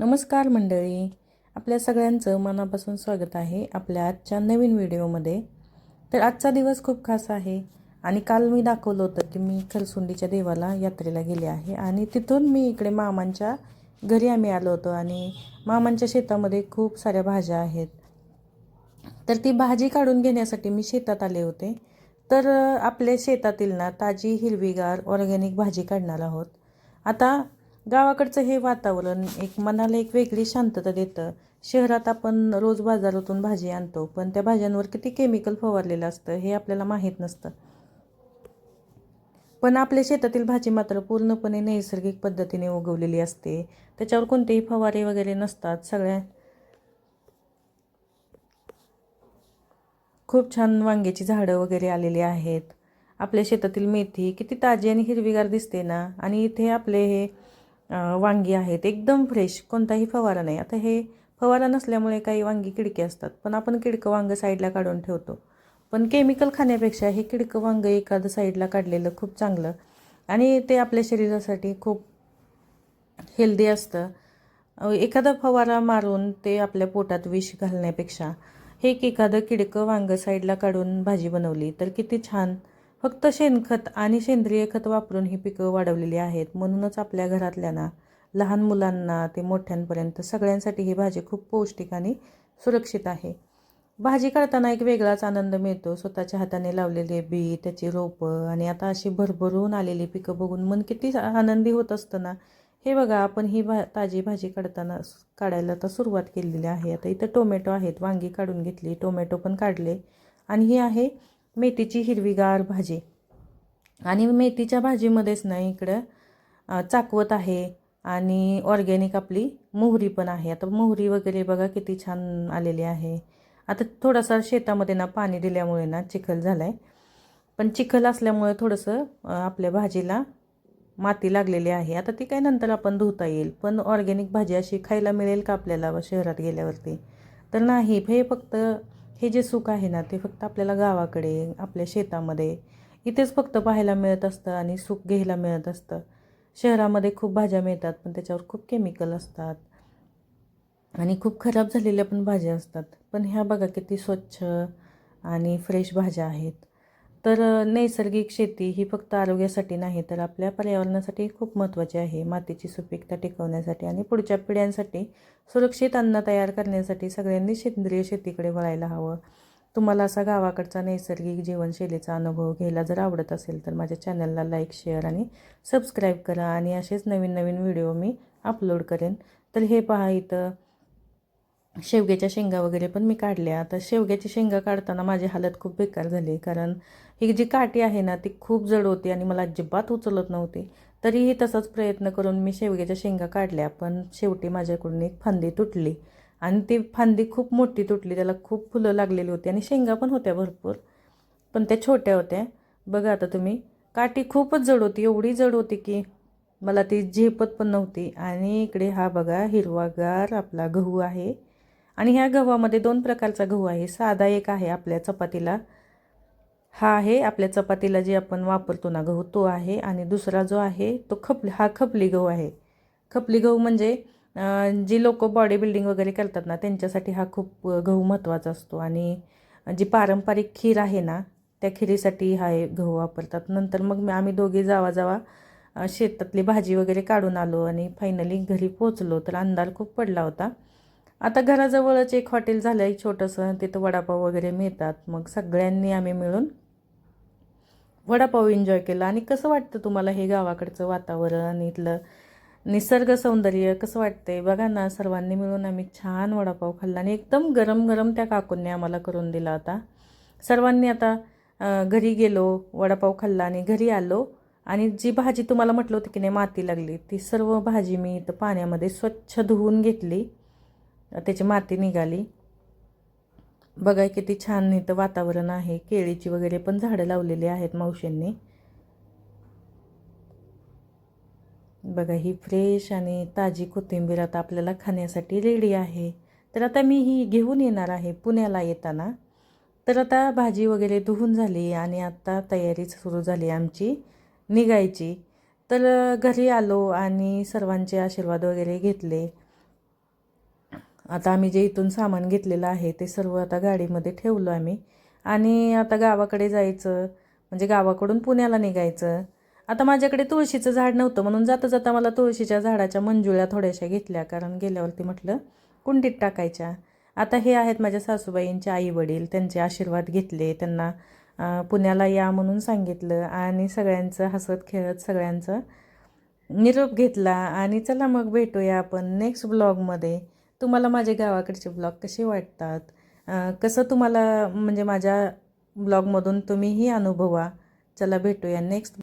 नमस्कार मंडळी. आपल्या सगळ्यांचं मनापासून स्वागत आहे आपल्या आजच्या नवीन व्हिडिओमध्ये. तर आजचा दिवस खूप खास आहे आणि काल मी दाखवलं होतं की मी खलसुंडीच्या देवाला यात्रेला गेले आहे आणि तिथून मी इकडे मामांच्या घरी आम्ही आलो होतो आणि मामांच्या शेतामध्ये खूप साऱ्या भाज्या आहेत. तर ती भाजी काढून घेण्यासाठी मी शेतात आले होते. तर आपल्या शेतातील ना ताजी हिरवीगार ऑर्गॅनिक भाजी काढणार आहोत. आता गावाकडचं हे वातावरण एक मनाला एक वेगळी शांतता देतं. शहरात आपण रोज बाजारातून भाजी आणतो पण त्या भाज्यांवर किती केमिकल फवारलेलं असतं हे आपल्याला माहीत नसतं. पण आपल्या शेतातील भाजी मात्र पूर्णपणे नैसर्गिक पद्धतीने उगवलेली असते. त्याच्यावर कोणतेही फवारे वगैरे नसतात. सगळ्या खूप छान वांग्याची झाडं वगैरे आलेली आहेत. आपल्या शेतातील मेथी किती ताजी आणि हिरवीगार दिसते ना? आणि इथे आपले हे वांगी आहेत एकदम फ्रेश कोणताही फवारा नाही. आता हे फवारा नसल्यामुळे काही वांगी किडके असतात पण आपण किडकं वांगं साईडला काढून ठेवतो. पण केमिकल खाण्यापेक्षा हे किडकं वांगं एखादं साईडला काढलेलं खूप चांगलं. आणि ते आपल्या शरीरासाठी खूप हेल्दी असतं. एखादा फवारा मारून ते आपल्या पोटात विष घालण्यापेक्षा हे एक एखादं किडकं वांगं साईडला काढून भाजी बनवली तर किती छान फक्त शेणखत आणि सेंद्रिय खत वापरून ही पिकं वाढवलेली आहेत. म्हणूनच आपल्या घरातल्यांना लहान मुलांना ते मोठ्यांपर्यंत सगळ्यांसाठी ही भाजी खूप पौष्टिक आणि सुरक्षित आहे. भाजी काढताना एक वेगळाच आनंद मिळतो. स्वतःच्या हाताने लावलेले बी त्याची रोपं आणि आता अशी भरभरून आलेली पिकं बघून मन किती आनंदी होत असतं ना. हे बघा आपण ही भा ताजी भाजी काढताना काढायला तर सुरुवात केलेली आहे. आता इथं टोमॅटो आहेत. वांगी काढून घेतली. टोमॅटो पण काढले. आणि ही आहे मेथीची हिरवीगार भाजी. आणि मेथीच्या भाजीमध्येच ना इकडं चाकवत आहे आणि ऑर्गॅनिक आपली मोहरी पण आहे. आता मोहरी वगैरे बघा किती छान आलेली आहे. आता थोडासा शेतामध्ये ना पाणी दिल्यामुळे ना चिखल झाला आहे पण चिखल असल्यामुळे थोडंसं आपल्या भाजीला माती लागलेली आहे. आता ती काय नंतर आपण धुता येईल. पण ऑर्गॅनिक भाजी अशी खायला मिळेल का आपल्याला शहरात गेल्यावरती? तर नाही हे फक्त हे जे सुख आहे ना ते फक्त आपल्याला गावाकडे आपल्या शेतामध्ये इथेच फक्त पाहायला मिळत असतं आणि सुख घ्यायला मिळत असतं. शहरामध्ये खूप भाज्या मिळतात पण त्याच्यावर खूप केमिकल असतात. आणि खूप खराब झालेल्या पण भाज्या असतात. पण ह्या बघा किती स्वच्छ आणि फ्रेश भाज्या आहेत. तर नैसर्गिक शेती ही फक्त आरोग्यासाठी नाही तर आपल्या पर्यावरणासाठी खूप महत्त्वाची आहे. मातीची सुपीकता टिकवण्यासाठी आणि पुढच्या पिढ्यांसाठी सुरक्षित अन्न तयार करण्यासाठी सगळ्यांनी सेंद्रिय शेतीकडे वळायला हवं. तुम्हाला असा गावाकडचा नैसर्गिक जीवनशैलीचा अनुभव घ्यायला जर आवडत असेल तर माझ्या चॅनलला लाईक शेअर आणि सबस्क्राईब करा आणि असेच नवीन नवीन व्हिडिओ मी अपलोड करेन. तर हे पहा इथं शेवग्याच्या शेंगा वगैरे पण मी काढल्या. आता शेवग्याची शेंगा काढताना माझी हालत खूप बेकार झाली कारण ही जी काठी आहे ना ती खूप जड होती आणि मला अजिबात उचलत नव्हती. तरीही तसाच प्रयत्न करून मी शेवग्याच्या शेंगा काढल्या पण शेवटी माझ्याकडून एक फांदी तुटली. आणि ती फांदी खूप मोठी तुटली त्याला खूप फुलं लागलेली होती आणि शेंगा पण होत्या भरपूर. पण त्या छोट्या होत्या. बघा आता तुम्ही काठी खूपच जड होती एवढी जड होती की मला ती झेपत पण नव्हती. आणि इकडे हा बघा हिरवागार आपला गहू आहे. आणि ह्या गव्हामध्ये दोन प्रकारचा गहू आहे. साधा एक आहे आपल्या चपातीला. हा आहे आपल्या चपातीला जे आपण वापरतो ना गहू तो आहे. आणि दुसरा जो आहे तो खपली हा खपली गहू आहे. खपली गहू म्हणजे जी लोक बॉडी बिल्डिंग वगैरे करतात ना त्यांच्यासाठी हा खूप गहू महत्त्वाचा असतो. आणि जी पारंपरिक खीर आहे ना त्या खिरीसाठी हा गहू वापरतात. नंतर मग मी आम्ही दोघे जावा जावा शेतातली भाजी वगैरे काढून आलो आणि फायनली घरी पोचलो तर अंधार खूप पडला होता. आता घराजवळच एक हॉटेल झालं आहे छोटंसं. तिथं वडापाव वगैरे मिळतात. मग सगळ्यांनी आम्ही मिळून वडापाव एन्जॉय केला. आणि कसं वाटतं तुम्हाला हे गावाकडचं वातावरण इथलं निसर्ग सौंदर्य कसं वाटतंय? बघा ना सर्वांनी मिळून आम्ही छान वडापाव खाल्ला आणि एकदम गरम गरम त्या काकूंनी आम्हाला करून दिला होता. सर्वांनी आता घरी गेलो वडापाव खाल्ला आणि घरी आलो. आणि जी भाजी तुम्हाला म्हटलं होतं की नाही माती लागली ती सर्व भाजी मी इथं पाण्यामध्ये स्वच्छ धुवून घेतली. त्याची माती निघाली. बघा किती छान इथं वातावरण आहे. केळीची वगैरे पण झाडं लावलेली आहेत मावशींनी. बघा ही फ्रेश आणि ताजी कोथिंबीर आता आपल्याला खाण्यासाठी रेडी आहे. तर आता मी ही घेऊन येणार आहे पुण्याला येताना. तर आता भाजी वगैरे धुवून झाली आणि आता तयारी सुरू झाली आमची निघायची. तर घरी आलो आणि सर्वांचे आशीर्वाद वगैरे घेतले. आता आम्ही जे इथून सामान घेतलेलं आहे ते सर्व आता गाडीमध्ये ठेवलं आम्ही. आणि आता गावाकडे जायचं म्हणजे गावाकडून पुण्याला निघायचं. आता माझ्याकडे तुळशीचं झाड नव्हतं म्हणून जाता जाता मला तुळशीच्या झाडाच्या मंजुळ्या थोड्याशा घेतल्या कारण गेल्यावरती म्हटलं कुंडीत टाकायच्या. आता हे आहेत माझ्या सासूबाईंचे आई वडील त्यांचे आशीर्वाद घेतले त्यांना पुण्याला या म्हणून सांगितलं आणि सगळ्यांचं हसत खेळत सगळ्यांचं निरोप घेतला. आणि चला मग भेटूया आपण नेक्स्ट ब्लॉगमध्ये तुम्हाला माझे गावाकडचे ब्लॉग कसे वाटतात? कसं तुम्हाला म्हणजे माझ्या ब्लॉगमधून तुम्हीही अनुभवा? चला भेटूया नेक्स्ट